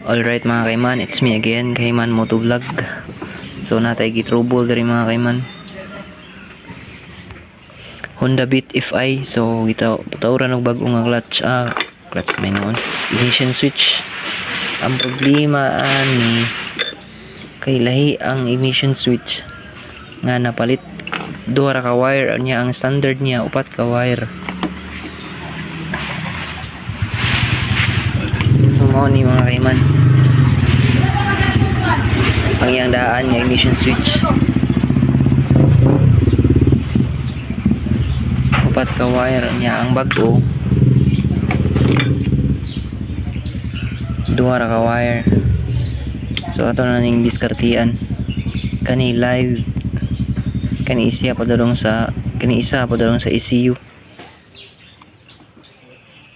Alright mga kaiman, it's me again, Kaiman Motovlog. So natay gitrubol diri mga kaiman. Honda Beat FI, so kita patawran og bag-o nga clutch, ah, clutch may noon. Ignition switch. Ang problema ani kay lahi ang ignition switch nga napalit duha ra ka wire niya ang standard niya upat ka wire. So mao ni mga kaiman. Pangyang daan nga ignition switch. Upat ka wire niya ang bago. Duha ra ka wire. So ato na ning diskartian. Kani live kani isa padulong sa kani isa padulong sa ECU.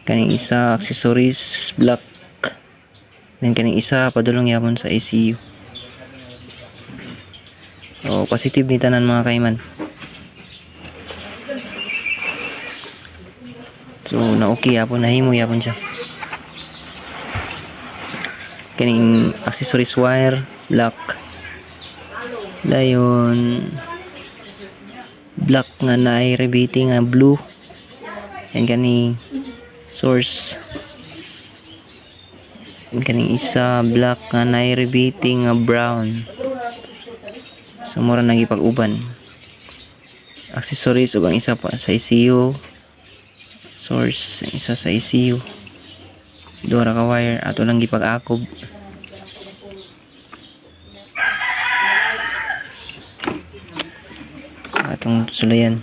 Kani isa accessories black Then kaning isa padulong yapon sa ECU. O positive ni tanan mga kaiman. So na okay yapon nahimo yapon siya. Kaning accessories wire black. Dayon black nga naay rebating nga blue. And kani source kaning isa black nga naay rebating nga brown. So mura nagipag-uban accessories ug ang isa pa sa ECU source isa sa ECU duha ka wire ato lang gipag-akob atong sulayan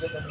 这个呢